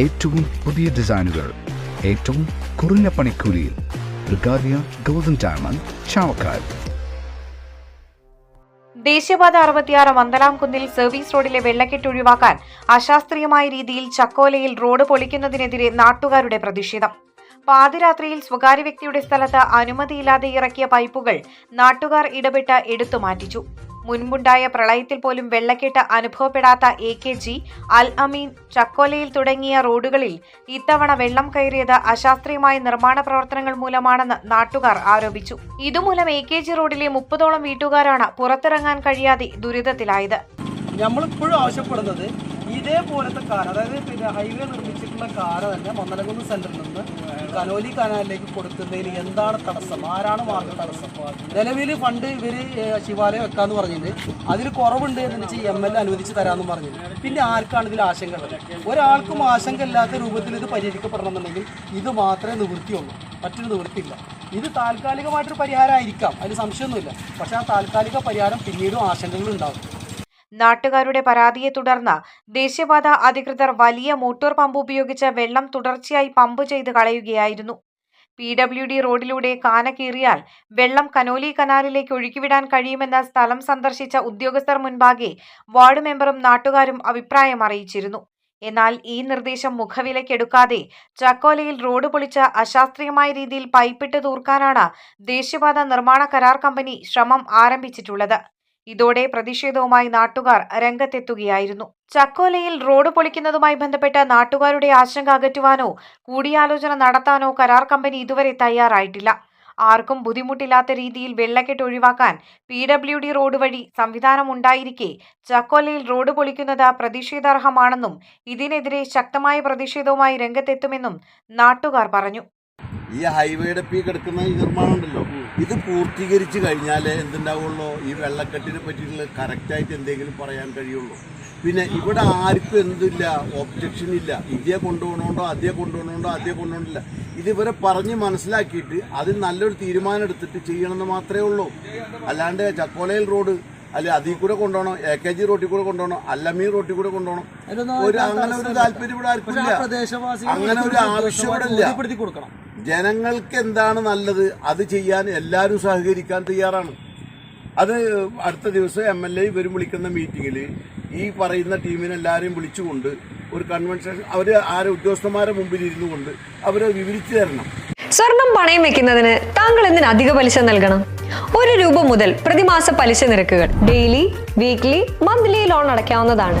ഏറ്റവും പുതിയ ഡിസൈനുകൾ ഏറ്റവും കുറഞ്ഞ പണിക്കൂലിയിൽ. ബ്രിഗാദിയ ഗോൾഡൻ ഡയമണ്ട് ചാവക്കാട്. ദേശീയപാത അറുപത്തിയാറ് മന്ദലാം കുന്നിൽ സർവീസ് റോഡിലെ വെള്ളക്കെട്ട് ഒഴിവാക്കാൻ അശാസ്ത്രീയമായ രീതിയിൽ ചക്കോലയിൽ റോഡ് പൊളിക്കുന്നതിനെതിരെ നാട്ടുകാരുടെ പ്രതിഷേധം. പാതിരാത്രിയിൽ സ്വകാര്യ വ്യക്തിയുടെ സ്ഥലത്ത് അനുമതിയില്ലാതെ ഇറക്കിയ പൈപ്പുകൾ നാട്ടുകാർ ഇടപെട്ട് എടുത്തു മാറ്റിച്ചു. മുൻപുണ്ടായ പ്രളയത്തിൽ പോലും വെള്ളക്കെട്ട് അനുഭവപ്പെടാത്ത A K G Al Ameen ചക്കോലയിൽ തുടങ്ങിയ റോഡുകളിൽ ഇത്തവണ വെള്ളം കയറിയത് അശാസ്ത്രീയമായ നിർമ്മാണ പ്രവർത്തനങ്ങൾ മൂലമാണെന്ന് നാട്ടുകാർ ആരോപിച്ചു. ഇതുമൂലം എ കെ ജി റോഡിലെ മുപ്പതോളം വീട്ടുകാരാണ് പുറത്തിറങ്ങാൻ കഴിയാതെ ദുരിതത്തിലായത്. നമ്മളിപ്പോഴും ആവശ്യപ്പെടുന്നത് ഇതേപോലത്തെ കാർ അതായത് പിന്നെ ഹൈവേ നിർമ്മിച്ചിട്ടുള്ള കാർ തന്നെ മന്ദലകുന്ന് സെന്ററിൽ നിന്ന് കനോലി കനാലിലേക്ക് കൊടുക്കുന്നതിന് എന്താണ് തടസ്സം? ആരാണ് മാർഗ തടസ്സം? നിലവിൽ ഫണ്ട് ഇവർ ശിവാലയം വെക്കാന്ന് പറഞ്ഞിട്ട് അതിൽ കുറവുണ്ട് എന്ന് വെച്ചാൽ എം എൽ എ അനുവദിച്ച് തരാമെന്ന് പറഞ്ഞു പിന്നെ ആർക്കാണ് ഇതിൽ ആശങ്ക ഒരാൾക്കും ആശങ്ക ഇല്ലാത്ത രൂപത്തിൽ ഇത് പരിഹരിക്കപ്പെടണമെന്നുണ്ടെങ്കിൽ ഇത് മാത്രമേ നിവൃത്തിയുള്ളൂ. മറ്റൊരു നിവൃത്തിയില്ല. ഇത് താൽക്കാലികമായിട്ടൊരു പരിഹാരമായിരിക്കാം. അതിന് സംശയമൊന്നുമില്ല. പക്ഷേ ആ താൽക്കാലിക പരിഹാരം പിന്നീടും ആശങ്കകൾ ഉണ്ടാവും നാട്ടുകാരുടെ പരാതിയെ തുടർന്ന് ദേശീയപാത അധികൃതർ വലിയ മോട്ടോർ പമ്പ് ഉപയോഗിച്ച് വെള്ളം തുടർച്ചയായി പമ്പ് ചെയ്ത് കളയുകയായിരുന്നു. പി ഡബ്ല്യു ഡി റോഡിലൂടെ കാന കീറിയാൽ വെള്ളം കനോലി കനാലിലേക്ക് ഒഴുക്കിവിടാൻ കഴിയുമെന്ന സ്ഥലം സന്ദർശിച്ച ഉദ്യോഗസ്ഥർ മുൻപാകെ വാർഡ് മെമ്പറും നാട്ടുകാരും അഭിപ്രായം അറിയിച്ചിരുന്നു. എന്നാൽ ഈ നിർദ്ദേശം മുഖവിലക്കെടുക്കാതെ ചക്കോലയിൽ റോഡ് പൊളിച്ച അശാസ്ത്രീയമായ രീതിയിൽ പൈപ്പിട്ട് തൂർക്കാനാണ് ദേശീയപാത നിർമ്മാണ കരാർ കമ്പനി ശ്രമം ആരംഭിച്ചിട്ടുള്ളത്. ഇതോടെ പ്രതിഷേധവുമായി നാട്ടുകാർ രംഗത്തെത്തുകയായിരുന്നു. ചക്കോലയിൽ റോഡ് പൊളിക്കുന്നതുമായി ബന്ധപ്പെട്ട നാട്ടുകാരുടെ ആശങ്ക അകറ്റുവാനോ കൂടിയാലോചന നടത്താനോ കരാർ കമ്പനി ഇതുവരെ തയ്യാറായിട്ടില്ല. ആർക്കും ബുദ്ധിമുട്ടില്ലാത്ത രീതിയിൽ വെള്ളക്കെട്ട് ഒഴിവാക്കാൻ പി ഡബ്ല്യു ഡി റോഡ് വഴി സംവിധാനം ഉണ്ടായിരിക്കെ ചക്കോലയിൽ റോഡ് പൊളിക്കുന്നത് പ്രതിഷേധാർഹമാണെന്നും ഇതിനെതിരെ ശക്തമായ പ്രതിഷേധവുമായി രംഗത്തെത്തുമെന്നും നാട്ടുകാർ പറഞ്ഞു. ഈ ഹൈവേയുടെ പീ കിടക്കുന്ന ഈ നിർമ്മാണം ഉണ്ടല്ലോ. ഇത് പൂർത്തീകരിച്ച് കഴിഞ്ഞാൽ എന്തുണ്ടാവുള്ളൂ? ഈ വെള്ളക്കെട്ടിനെ പറ്റിയിട്ടുള്ള കറക്റ്റായിട്ട് എന്തെങ്കിലും പറയാൻ കഴിയുള്ളൂ. പിന്നെ ഇവിടെ ആർക്കും എന്തില്ല ഒബ്ജക്ഷൻ ഇല്ല. ഇതേ കൊണ്ടുപോകണോണ്ടോ അതേ കൊണ്ടുപോകണോണ്ടോ അതേ കൊണ്ടുപോകണില്ല. ഇത് ഇവരെ പറഞ്ഞ് മനസ്സിലാക്കിയിട്ട് അതിൽ നല്ലൊരു തീരുമാനം എടുത്തിട്ട് ചെയ്യണമെന്ന് മാത്രമേ ഉള്ളൂ. അല്ലാണ്ട് ചക്കോലയിൽ റോഡ് അല്ലെ അതിൽ കൂടെ കൊണ്ടുപോകണം എ കെ ജി റോട്ടിൽ കൂടെ കൊണ്ടുപോകണം അല്ലമീൻ റോട്ടിൽ കൂടെ കൊണ്ടുപോകണം. ഒരു അങ്ങനെ ഒരു താല്പര്യം ഇവിടെ ആർക്കും ഇല്ല. അങ്ങനെ ഒരു ആവശ്യം ഇവിടെ ഇല്ല. ജനങ്ങൾക്ക് എന്താണ് നല്ലത്? അത് ചെയ്യാൻ എല്ലാവരും സഹകരിക്കാൻ തയ്യാറാണ്. അത് അടുത്ത ദിവസം എം എൽ എ ഇവരും വിളിക്കുന്ന മീറ്റിങ്ങിൽ ഈ പറയുന്ന ടീമിനെല്ലാവരെയും വിളിച്ചുകൊണ്ട് ഒരു കൺവെൻഷൻ അവർ ആരെ ഉദ്യോഗസ്ഥന്മാരെ മുമ്പിൽ ഇരുന്നു കൊണ്ട് അവരെ വിവരിച്ചു തരണം. സ്വർണം പണയം വെക്കുന്നതിന് താങ്കൾ എന്തിന് അധിക പലിശ നൽകണം? ഒരു രൂപ മുതൽ പ്രതിമാസ പലിശ നിരക്കുകൾ ഡെയിലി വീക്ക്ലി മന്ത്ലി ലോൺ അടയ്ക്കാവുന്നതാണ്.